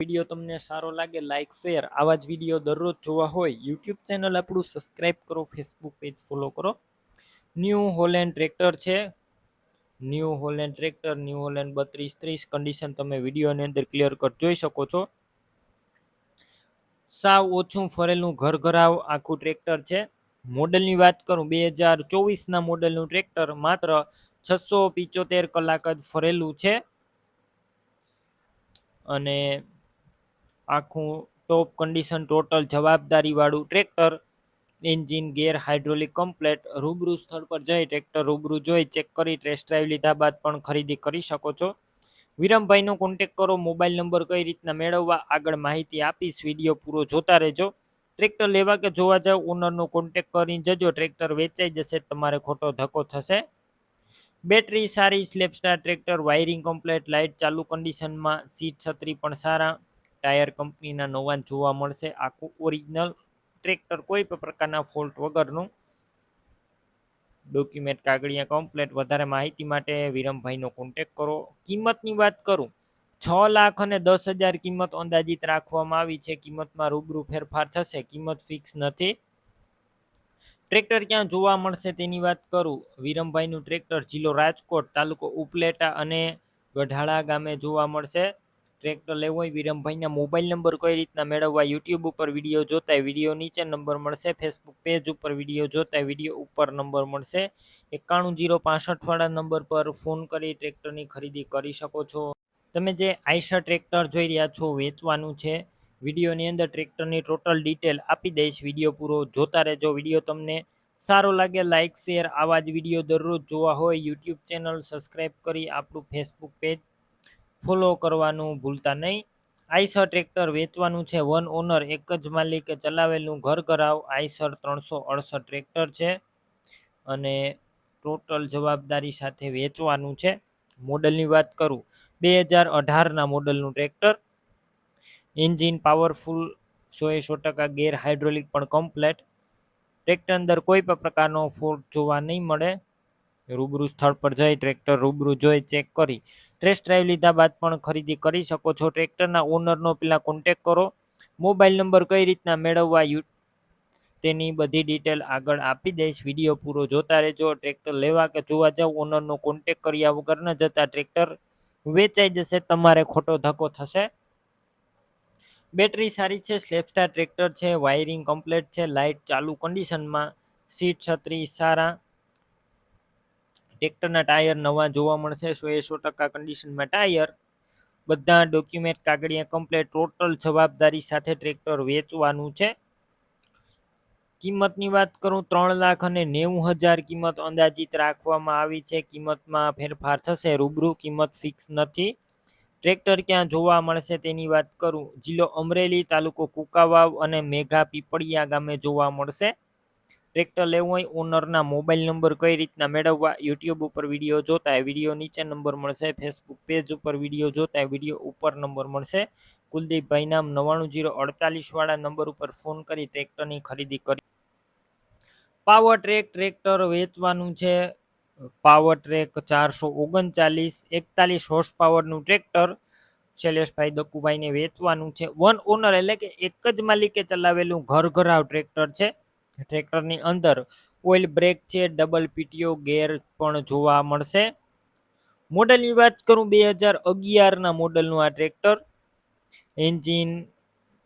Video તમને સારો લાગે લાઇક શેર આવા જ વીડિયો દરરોજ જોવા હોય, યુટ્યુબ ચેનલ આપણું સબસ્ક્રાઇબ કરો ફેસબુક પેજ ફોલો કરો. ન્યૂ હોલેન્ડ ટ્રેક્ટર છે. New Holland tractor New Holland બત્રીસ ત્રીસ કન્ડિશન તમે વિડીયોની અંદર ક્લિયર કટ જોઈ શકો છો. સાવ ઓછું ફરેલું ઘર ઘરાવ આખું ટ્રેક્ટર છે. મોડલની વાત કરું, બે હજાર ચોવીસના મોડલનું ટ્રેક્ટર માત્ર છસો પિચોતેર કલાક જ ફરેલું છે. અને આખું top condition total જવાબદારીવાળું tractor engine gear hydraulic complete રૂબરૂ સ્થળ પર જઈ ટ્રેક્ટર રૂબરૂ જોઈ ચેક કરી ટેસ્ટ ડ્રાઈવ લીધા બાદ પણ ખરીદી કરી શકો છો. વિરમભાઈનો કોન્ટેક કરો મોબાઈલ નંબર કઈ રીતના મેળવવા આગળ માહિતી આપીશ વીડિયો પૂરો જોતા રહેજો. ટ્રેક્ટર લેવા કે જોવા જાવ ઓનરનો કોન્ટેક કરીને જજો ટ્રેક્ટર વેચાઈ જશે તમારે ખોટો ધક્કો થશે. બેટરી સારી self start tractor wiring complete light ચાલુ કન્ડિશનમાં સીટ છત્રી પણ સારા. ટાયર કંપનીના નવા જોવા મળશે. આખું ઓરિજિનલ ટ્રેક્ટર કોઈ પણ પ્રકારના ફોલ્ટ વગરનું ડોક્યુમેન્ટ કાગળિયા કમ્પ્લેટ. વધારે માહિતી માટે વિરમભાઈનો કોન્ટેક કરો. કિંમતની વાત કરું, છ લાખ અને દસ હજાર કિંમત અંદાજિત રાખવામાં આવી છે. કિંમતમાં રૂબરૂ ફેરફાર થશે. કિંમત ફિક્સ નથી. ટ્રેક્ટર ક્યાં જોવા મળશે તેની વાત કરું. વિરમભાઈનું ટ્રેક્ટર જિલ્લો રાજકોટ તાલુકો ઉપલેટા અને ગઢાળા ગામે જોવા મળશે. ટ્રેક્ટર લેવો હોય વિરમભાઈના મોબાઈલ નંબર કઈ રીતના મેળવવા, યુટ્યુબ ઉપર વીડિયો જોતા વીડિયો નીચે નંબર મળશે, ફેસબુક પેજ ઉપર વીડિયો જોતા વીડિયો ઉપર નંબર મળશે. એકાણું જીરો પાસઠવાળા નંબર પર ફોન કરી ટ્રેક્ટરની ખરીદી કરી શકો છો. તમે જે આઈશા ટ્રેક્ટર જોઈ રહ્યા છો, વેચવાનું છે, વિડીયોની અંદર ટ્રેક્ટરની ટોટલ ડિટેલ આપી દઈશ, વીડિયો પૂરો જોતા રહેજો. વીડિયો તમને સારો લાગે લાઇક શેર આવા જ વીડિયો દરરોજ જોવા હોય, યુટ્યુબ ચેનલ સબસ્ક્રાઈબ કરી આપણું ફેસબુક પેજ ફોલો કરવાનું ભૂલતા નહીં. આઈસર ટ્રેક્ટર વેચવાનું છે. વન ઓનર એક જ માલિકે ચલાવેલું ઘર ઘરાવ આઈસર ત્રણસો અડસઠ ટ્રેક્ટર છે અને ટોટલ જવાબદારી સાથે વેચવાનું છે. મોડલની વાત કરું. બે હજાર અઢારના મોડલનું ટ્રેક્ટર. એન્જિન પાવરફુલ સોએ સો ટકા ગેર હાઇડ્રોલિક પણ કમ્પ્લેટ. ટ્રેક્ટર અંદર કોઈ પણ પ્રકારનો ફોલ્ટ જોવા નહીં મળે. રૂબરૂ સ્થળ પર જઈ ટ્રેક્ટર રૂબરૂ જોઈ ચેક કરી. ટેસ્ટ ડ્રાઈવ લીધા બાદ પણ ખરીદી કરી શકો છો. ટ્રેક્ટરના ઓનરનો પહેલાં કોન્ટેક કરો. મોબાઈલ નંબર કઈ રીતના મેળવવા યુ તેની બધી ડિટેલ આગળ આપી દઈશ. વીડિયો પૂરો જોતા રહેજો. ટ્રેક્ટર લેવા કે જોવા જાવ ઓનરનો કોન્ટેક કર્યા વગર ન જતા ટ્રેક્ટર વેચાઈ જશે, તમારે ખોટો ધક્કો થશે. બેટરી સારી છે સ્લેપસ્ટાર ટ્રેક્ટર છે વાયરિંગ કમ્પ્લેટ છે લાઇટ ચાલુ કન્ડિશનમાં સીટ છત્રી સારા. ટ્રેક્ટરના ટાયર નવા જોવા મળશે, સો એ ટકા કન્ડિશનમાં ટાયર. બધા ડોક્યુમેન્ટ કાગળિયા કમ્પ્લેટ ટોટલ જવાબદારી સાથે ટ્રેક્ટર વેચવાનું છે. કિંમતની વાત કરું, ત્રણ લાખ અને નેવું હજાર કિંમત અંદાજિત રાખવામાં આવી છે. કિંમતમાં ફેરફાર થશે, રૂબરૂ કિંમત ફિક્સ નથી. ટ્રેક્ટર ક્યાં જોવા મળશે તેની વાત કરું, જિલ્લો અમરેલી તાલુકો કુકાવાવ અને મેઘા પીપળિયા ગામે જોવા મળશે. ટ્રેક્ટર લેવું હોય, ઓનરના મોબાઈલ નંબર કઈ રીતના મેળવવા, યુટ્યુબ ઉપર વીડિયો જોતા વીડિયો નીચે નંબર મળશે, ફેસબુક પેજ ઉપર વીડિયો જોતા વીડિયો ઉપર નંબર મળશે. કુલદીપભાઈ નામ નવ્વાણું જીરો અડતાલીસ વાળા નંબર ઉપર ફોન કરી ટ્રેક્ટરની ખરીદી કરી. પાવર ટ્રેક ટ્રેક્ટર વેચવાનું છે. પાવર ટ્રેક ચારસો ઓગણચાલીસ, એકતાલીસ હોર્સ પાવરનું ટ્રેક્ટર શૈલેષભાઈ દક્કુભાઈને વેચવાનું છે. વન ઓનર એટલે કે એક જ માલિકે ચલાવેલું ઘર ઘરાવ ટ્રેક્ટર છે. ટ્રેક્ટરની અંદર ઓઇલ બ્રેક છે, ડબલ પીટીઓ, ગેર પણ જોવા મળશે. મોડલની વાત કરું બે હજાર અગિયારના મોડલનું આ tractor. Engine,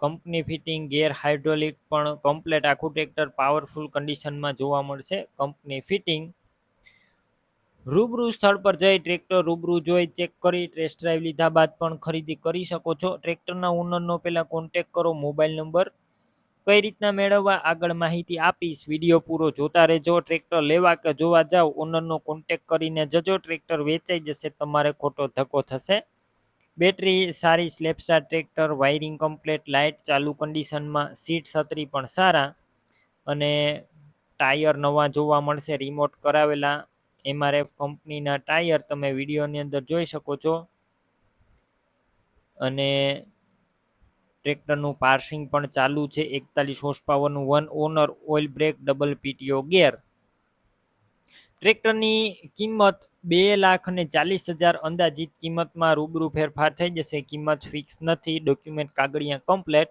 company fitting, gear hydraulic પણ કમ્પ્લેટ આખું ટ્રેક્ટર પાવરફુલ કન્ડિશનમાં જોવા મળશે, કંપની ફિટિંગ. રૂબરૂ સ્થળ પર જઈ ટ્રેક્ટર રૂબરૂ જોઈ ચેક કરી, ટેસ્ટ ડ્રાઈવ લીધા બાદ પણ ખરીદી કરી શકો છો. ટ્રેક્ટરના ઓનરનો પહેલાં કોન્ટેક કરો, મોબાઈલ નંબર કઈ રીતના મેળવવા આગળ માહિતી આપીશ? વીડિયો પૂરો જોતા રહેજો. ટ્રેક્ટર લેવા કે જોવા જાવ ઓનરનો કોન્ટેક કરીને જજો. ટ્રેક્ટર વેચાઈ જશે, તમારે ખોટો ધક્કો થશે. બેટરી સારી self start tractor wiring complete light ચાલુ કન્ડિશનમાં સીટ છત્રી પણ સારા. અને ટાયર નવા જોવા મળશે રિમોટ કરાવેલા એમઆરએફ કંપનીના ટાયર તમે વિડીયોની અંદર જોઈ શકો છો. અને ટ્રેક્ટરનું પાર્સિંગ પણ ચાલુ છે. એકતાલીસ હોર્સ પાવરનું one owner oil brake, double PTO gear. ટ્રેક્ટરની કિંમત બે લાખ અને ચાલીસ હજાર અંદાજિત કિંમતમાં રૂબરૂ ફેરફાર થઈ જશે. કિંમત ફિક્સ નથી, ડોક્યુમેન્ટ કાગળિયા કમ્પ્લેટ.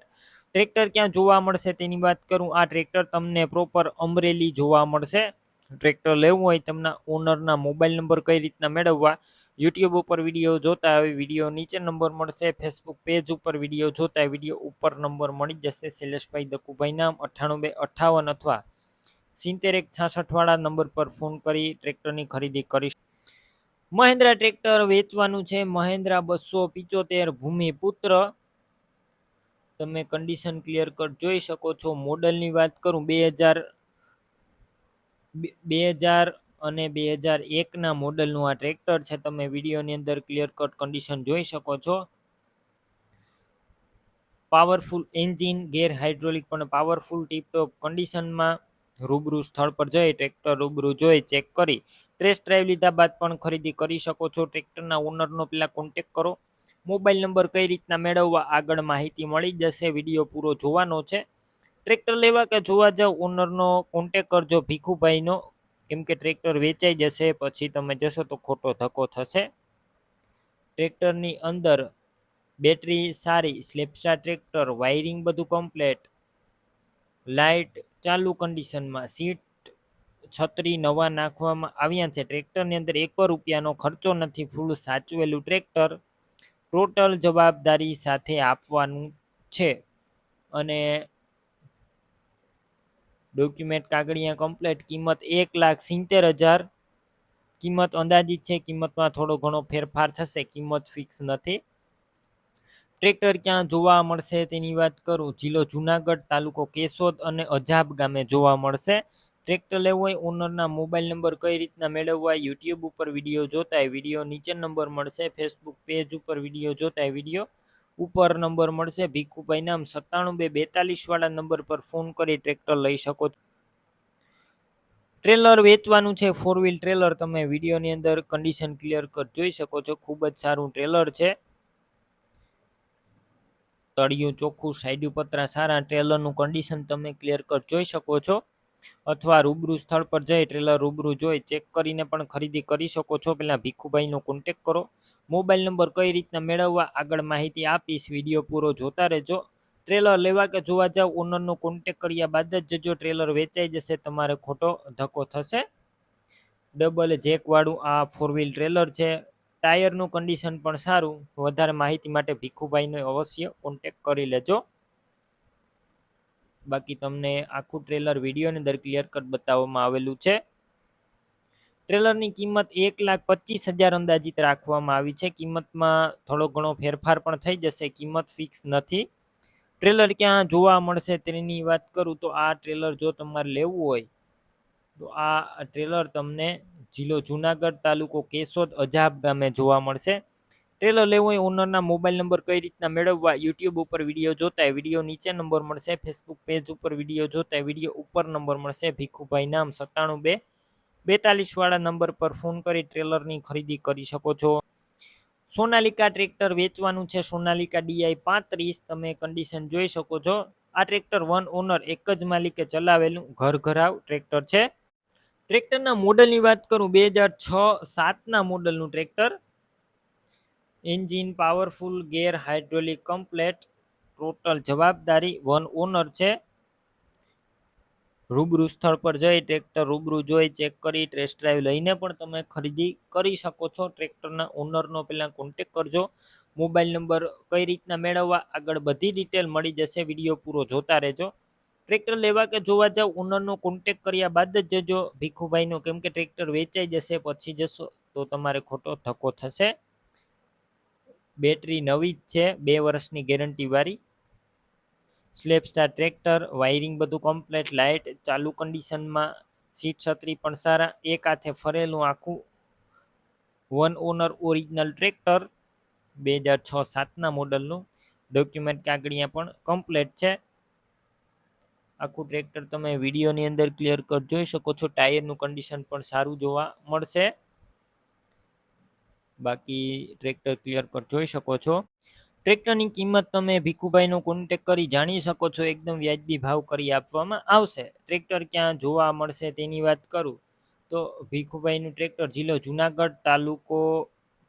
ટ્રેક્ટર ક્યાં જોવા મળશે તેની વાત કરું. આ ટ્રેક્ટર તમને પ્રોપર અમરેલી જોવા મળશે. ટ્રેક્ટર લેવું હોય તમને ઓનરના મોબાઈલ નંબર કઈ રીતના મેળવવા? યુટ્યુબ ઉપર વીડિયો જોતા હોય વીડિયો નીચે નંબર મળશે ફેસબુક પેજ ઉપર વીડિયો જોતા વીડિયો ઉપર નંબર મળી જશે. શૈલેષભાઈ દકુભાઈ નામ અઠ્ઠાણું બે અઠ્ઠાવન અથવા સિત્તેર એક છાસઠવાળા નંબર પર ફોન કરી ટ્રેક્ટરની ખરીદી કરી મહેન્દ્રા ટ્રેક્ટર વેચવાનું છે. મહેન્દ્રા બસો પિચોતેર ભૂમિપુત્ર. તમે કન્ડિશન ક્લિયર કટ જોઈ શકો છો. મોડલની વાત કરું, બે હજાર બે હજાર અને બે હજાર એકના મોડલનું આ ટ્રેક્ટર છે, તમે વિડીયોની અંદર ક્લિયર કટ કન્ડિશન જોઈ શકો છો. પાવરફુલ એન્જિન ગેર હાઇડ્રોલિક પણ પાવરફુલ ટીપટોપ કન્ડિશનમાં રૂબરૂ સ્થળ પર જઈ ટ્રેક્ટર રૂબરૂ જોઈ ચેક કરી. ટેસ્ટ ડ્રાઈવ લીધા બાદ પણ ખરીદી કરી શકો છો. ટ્રેક્ટરના ઓનરનો પહેલાં કોન્ટેક કરો. મોબાઈલ નંબર કઈ રીતના મેળવવા આગળ માહિતી મળી જશે, વીડિયો પૂરો જોવાનો છે. ટ્રેક્ટર લેવા કે જોવા જાવ ઓનરનો કોન્ટેક કરજો, ભીખુભાઈનો કેમ કે ટ્રેક્ટર વેચાઈ જશે, પછી તમે જશો તો ખોટો ધક્કો થશે. ટ્રેક્ટરની અંદર બેટરી સારી, સ્લેપસ્ટાર ટ્રેક્ટર, વાયરિંગ બધું કમ્પ્લેટ. લાઇટ ચાલુ કન્ડિશનમાં, સીટ છત્રી નવા નાખવામાં આવ્યા છે. ટ્રેક્ટરની અંદર એક રૂપિયાનો ખર્ચો નથી, ફૂલ સાચવેલું ટ્રેક્ટર. ટોટલ જવાબદારી સાથે આપવાનું છે. અને ડોક્યુમેન્ટ કાગળિયા કમ્પ્લેટ કિંમત એક લાખ સિત્તેર હજાર. કિંમત અંદાજિત છે, કિંમતમાં થોડો ઘણો ફેરફાર થશે, કિંમત ફિક્સ નથી. ટ્રેક્ટર ક્યાં જોવા મળશે તેની વાત કરું, જિલ્લો જુનાગઢ, તાલુકો કેશોદ અને અજાબ ગામે જોવા મળશે. ટ્રેક્ટર લેવું હોય, ઓનરના મોબાઈલ નંબર કઈ રીતના મેળવવા યુટ્યુબ ઉપર વીડિયો જોતા વીડિયો નીચે નંબર મળશે, ફેસબુક પેજ ઉપર વીડિયો જોતા વીડિયો ઉપર નંબર મળશે. ભીખુભાઈ નામ સત્તાણું બે બેતાલીસ વાળા નંબર પર ફોન કરી ટ્રેક્ટર લઈ શકો છો. ટ્રેલર વેચવાનું છે. ફોર વ્હીલ ટ્રેલર તમે વિડીયોની અંદર કન્ડિશન ક્લિયર કર જોઈ શકો છો. ખૂબ જ સારું ટ્રેલર છે. તળિયું ચોખ્ખું, સાઈડ પતરા સારા ટ્રેલરનું કન્ડિશન તમે ક્લિયર કર જોઈ શકો છો. અથવા રૂબરૂ સ્થળ પર જઈ ટ્રેલર રૂબરૂ જોઈ ચેક કરીને પણ ખરીદી કરી શકો છો. પહેલાં ભીખુભાઈનો કોન્ટેક કરો. મોબાઈલ નંબર કઈ રીતના મેળવવા આગળ માહિતી આપીશ. વીડિયો પૂરો જોતા રહેજો. ટ્રેલર લેવા કે જોવા જાવ ઓનરનો કોન્ટેક કર્યા બાદ જ જજો ટ્રેલર વેચાઈ જશે, તમારે ખોટો ધક્કો થશે. ડબલ જેકવાળું આ ફોર વ્હીલ ટ્રેલર છે. ટાયરનું કન્ડિશન પણ સારું. વધારે માહિતી માટે ભીખુભાઈનો અવશ્ય કોન્ટેક કરી લેજો. બાકી તમને આખું ટ્રેલર વિડીયોની અંદર ક્લિયર કટ બતાવવામાં આવેલું છે. ટ્રેલરની કિંમત એક લાખ પચીસ હજાર અંદાજિત રાખવામાં આવી છે. કિંમતમાં થોડો ઘણો ફેરફાર પણ થઈ જશે. કિંમત ફિક્સ નથી. ટ્રેલર ક્યાં જોવા મળશે તેની વાત કરું તો આ ટ્રેલર જો તમારે લેવું હોય તો આ ટ્રેલર તમને જિલ્લો જુનાગઢ તાલુકો કેશોદ અજાબ ગામે જોવા મળશે. ટ્રેલર લેવો હોય ઓનરના મોબાઈલ નંબર કઈ રીતના મેળવવા યુટ્યુબ ઉપર વીડિયો જોતા વીડિયો નીચે નંબર મળશે ફેસબુક પેજ ઉપર વીડિયો જોતા વીડિયો ઉપર નંબર મળશે, ભીખુભાઈ નામ સત્તાણું બે બેતાલીસવાળા નંબર પર ફોન કરી ટ્રેલરની ખરીદી કરી શકો છો. સોનાલિકા ટ્રેક્ટર વેચવાનું છે, સોનાલિકા ડીઆઈ પાંત્રીસ, તમે કન્ડિશન જોઈ શકો છો. આ ટ્રેક્ટર વન ઓનર એક જ માલિકે ચલાવેલું, ઘર ઘરાવ ટ્રેક્ટર છે. ટ્રેક્ટરના મોડલની વાત કરું, બે હજાર છ, સાતના મોડલનું tractor engine powerful, gear hydraulic, complete, total જવાબદારી વન ઓનર છે. રૂબરૂ સ્થળ પર જઈ ટ્રેક્ટર રૂબરૂ જોઈ, ચેક કરી, ટેસ્ટ ડ્રાઈવ લઈને પણ તમે ખરીદી કરી શકો છો. ટ્રેક્ટરના ઓનરનો પહેલાં કોન્ટેક કરજો. મોબાઈલ નંબર કઈ રીતના મેળવવા આગળ બધી ડિટેલ મળી જશે. વીડિયો પૂરો જોતા રહેજો. ટ્રેક્ટર લેવા કે જોવા જાવ, ઓનરનો કોન્ટેક કર્યા બાદ જ જજો. ભીખુભાઈનો કેમ કે ટ્રેક્ટર વેચાઈ જશે, પછી જશો તો તમારે ખોટો ધક્કો થશે. બેટરી નવી જ છે, બે વર્ષની ગેરંટીવાળી સ્લેપ સ્ટાર ટ્રેક્ટર વાયરિંગ બધું કમ્પ્લેટ લાઇટ ચાલુ કન્ડિશનમાં સીટ છત્રી પણ સારા. એક હાથે ફરેલું આખું. વન ઓનર ઓરિજિનલ ટ્રેક્ટર બે હજાર છ સાતના મોડલનું ડોક્યુમેન્ટ કાગળિયા પણ કમ્પ્લેટ છે. આખું ટ્રેક્ટર તમે વિડીયોની અંદર ક્લિયર કટ જોઈ શકો છો. ટાયરનું કન્ડિશન પણ સારું જોવા મળશે. બાકી ટ્રેક્ટર ક્લિયર કટ જોઈ શકો છો. ટ્રેક્ટરની કિંમત તમે ભીખુભાઈનો કોન્ટેક કરી જાણી શકો છો, એકદમ વ્યાજબી ભાવ કરી આપવામાં આવશે. ટ્રેક્ટર ક્યાં જોવા મળશે તેની વાત કરું. તો તો ભીખુભાઈનું ટ્રેક્ટર જિલ્લો જુનાગઢ તાલુકો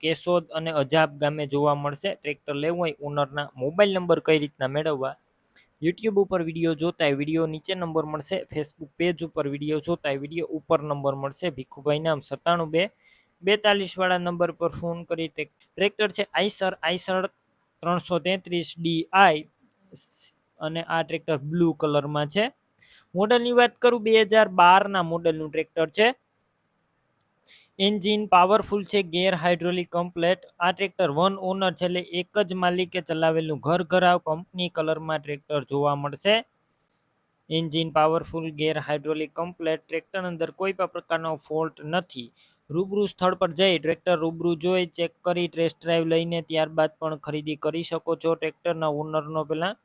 કેશોદ અને અજાબ ગામે જોવા મળશે. ટ્રેક્ટર લેવું હોય ઓનરના મોબાઈલ નંબર કઈ રીતના મેળવવા? યુટ્યુબ ઉપર વીડિયો જોતા વીડિયો નીચે નંબર મળશે. ફેસબુક પેજ ઉપર વીડિયો જોતા વીડિયો ઉપર નંબર મળશે. ભીખુભાઈ નામ સત્તાણું બે બેતાલીસ વાળા નંબર પર ફોન કરી તે ટ્રેક્ટર છે આઈસર આઈસર ત્રણસો તેત્રીસ, ડી અને આ ટ્રેક્ટર બ્લુ કલરમાં છે. મોડલની વાત કરું, બે હજાર બારના મોડલનું ટ્રેક્ટર છે. એન્જિન પાવરફુલ છે ગેર હાઇડ્રોલિક કમ્પ્લેટ આ ટ્રેક્ટર વન ઓનર છે, એટલે એક જ માલિકે ચલાવેલું ઘર ઘરાવ કંપની કલરમાં ટ્રેક્ટર જોવા મળશે. Engine powerful gear hydraulic complete tractor અંદર કોઈ પણ પ્રકારનો ફોલ્ટ નથી. રૂબરૂ સ્થળ પર જઈ ટ્રેક્ટર રૂબરૂ જોઈ, ચેક કરી, ટેસ્ટ ડ્રાઈવ લઈને ત્યારબાદ પણ ખરીદી કરી શકો છો. ટ્રેક્ટરના ઓનરનો પહેલાં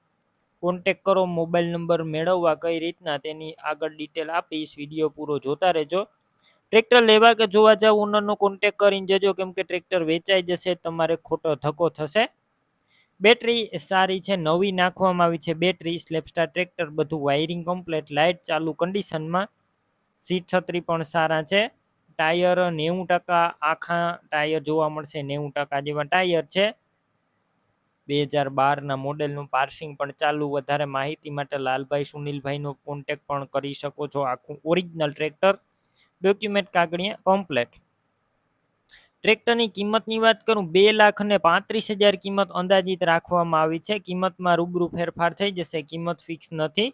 કોન્ટેક કરો, મોબાઈલ નંબર મેળવવા કઈ રીતના તેની આગળ ડિટેલ આપીશ વીડિયો પૂરો જોતા રહેજો. ટ્રેક્ટર લેવા કે જોવા જાવ, ઓનરનો કોન્ટેક કરીને જજો, કેમ કે ટ્રેક્ટર વેચાઈ જશે, તમારે ખોટો ધક્કો થશે. બેટરી સારી છે, નવી નાખવામાં આવી છે, બેટરી, સ્લેપસ્ટાર ટ્રેક્ટર, બધું વાયરિંગ કમ્પ્લેટ લાઇટ ચાલુ, કન્ડિશનમાં સીટ છત્રી પણ સારા છે. ટાયર નેવું ટકા આખા ટાયર જોવા મળશે. નેવું ટકા જેવા ટાયર છે. બે હજાર બારના મોડેલનું પાર્સિંગ પણ ચાલુ. વધારે માહિતી માટે લાલભાઈ સુનિલભાઈનો કોન્ટેક પણ કરી શકો છો. આખું ઓરિજિનલ ટ્રેક્ટર ડોક્યુમેન્ટ કાગળિયા કમ્પ્લેટ ટ્રેક્ટરની કિંમતની વાત કરું, બે લાખ અને પાંત્રીસ હજાર કિંમત અંદાજિત રાખવામાં આવી છે. કિંમતમાં રૂબરૂ ફેરફાર થઈ જશે. કિંમત ફિક્સ નથી.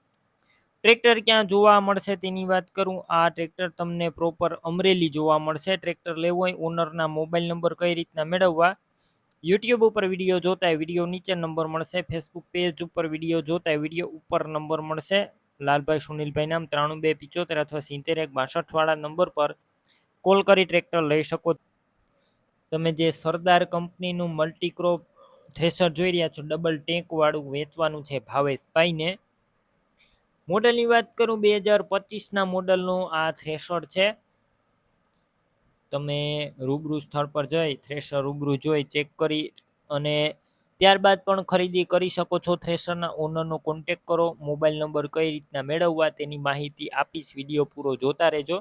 ટ્રેક્ટર ક્યાં જોવા મળશે તેની વાત કરું? આ ટ્રેક્ટર તમને પ્રોપર અમરેલી જોવા મળશે. ટ્રેક્ટર લેવું હોય ઓનરના મોબાઈલ નંબર કઈ રીતના મેળવવા? યુટ્યુબ ઉપર વીડિયો જોતા વીડિયો નીચે નંબર મળશે. ફેસબુક પેજ ઉપર વીડિયો જોતા વીડિયો ઉપર નંબર મળશે. લાલભાઈ સુનિલભાઈ નામ ત્રાણું બે પિચોતેર અથવા સિત્તેર એક બાસઠવાળા નંબર પર કોલ કરી ટ્રેક્ટર લઈ શકો તમે જે સરદાર કંપનીનું મલ્ટીક્રોપ થ્રેસર જોઈ રહ્યા છો ડબલ ટેન્કવાળું વેચવાનું છે ભાવેશભાઈને. મોડલની વાત કરું, બે હજાર પચીસના મોડલનું આ થ્રેશર છે. તમે રૂબરૂ સ્થળ પર જઈ, થ્રેશર રૂબરૂ જોઈ, ચેક કરી અને ત્યારબાદ પણ ખરીદી કરી શકો છો. થ્રેશરના ઓનરનો કોન્ટેક કરો, મોબાઈલ નંબર કઈ રીતના મેળવવા તેની માહિતી આપીશ. વીડિયો પૂરો જોતા રહેજો.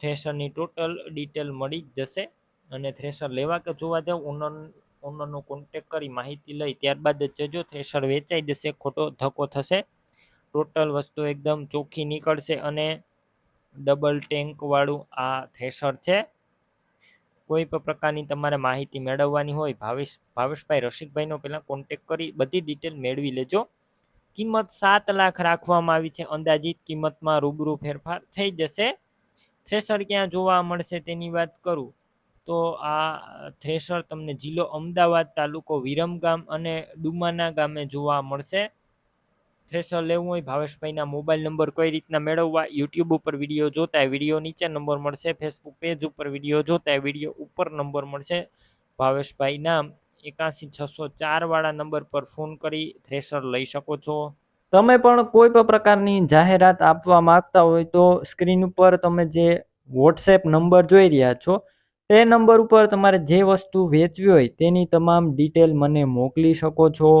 થ્રેશરની ટોટલ ડિટેલ મળી જ જશે અને થ્રેશર લેવા કે જોવા જાવ, ઓનર, ઓનરનો કોન્ટેક કરી માહિતી લઈ ત્યારબાદ જ જજો. થ્રેશર વેચાઈ જશે, ખોટો ધક્કો થશે. ટોટલ વસ્તુ એકદમ ચોખ્ખી નીકળશે અને ડબલ ટેન્કવાળું આ થ્રેશર છે. કોઈ પણ પ્રકારની તમારે માહિતી મેળવવાની હોય, ભાવેશ, ભાવેશભાઈ રસિકભાઈનો પહેલાં કોન્ટેક કરી બધી ડિટેલ મેળવી લેજો. કિંમત સાત લાખ રાખવામાં આવી છે. અંદાજિત કિંમતમાં રૂબરૂ ફેરફાર થઈ જશે. થ્રેશર ક્યાં જોવા મળશે તેની વાત કરું તો આ થ્રેશર તમને જિલ્લો અમદાવાદ તાલુકો વિરમગામ અને ડુમાના ગામે જોવા મળશે. થ્રેશર લેવું હોય ભાવેશભાઈના મોબાઈલ નંબર કઈ રીતના મેળવવા, યુટ્યુબ ઉપર વીડિયો જોતા વીડિયો નીચે નંબર મળશે, ફેસબુક પેજ ઉપર વીડિયો જોતા વીડિયો ઉપર નંબર મળશે. ભાવેશભાઈના એકાસી છસો ચાર વાળા નંબર પર ફોન કરી થ્રેશર લઈ શકો છો. તમે પણ કોઈ પણ પ્રકારની જાહેરાત આપવા માંગતા હોય તો સ્ક્રીન ઉપર તમે જે વોટ્સએપ નંબર જોઈ રહ્યા છો, તે નંબર ઉપર તમારે જે વસ્તુ વેચવી હોય તેની તમામ ડિટેલ મને મોકલી શકો છો.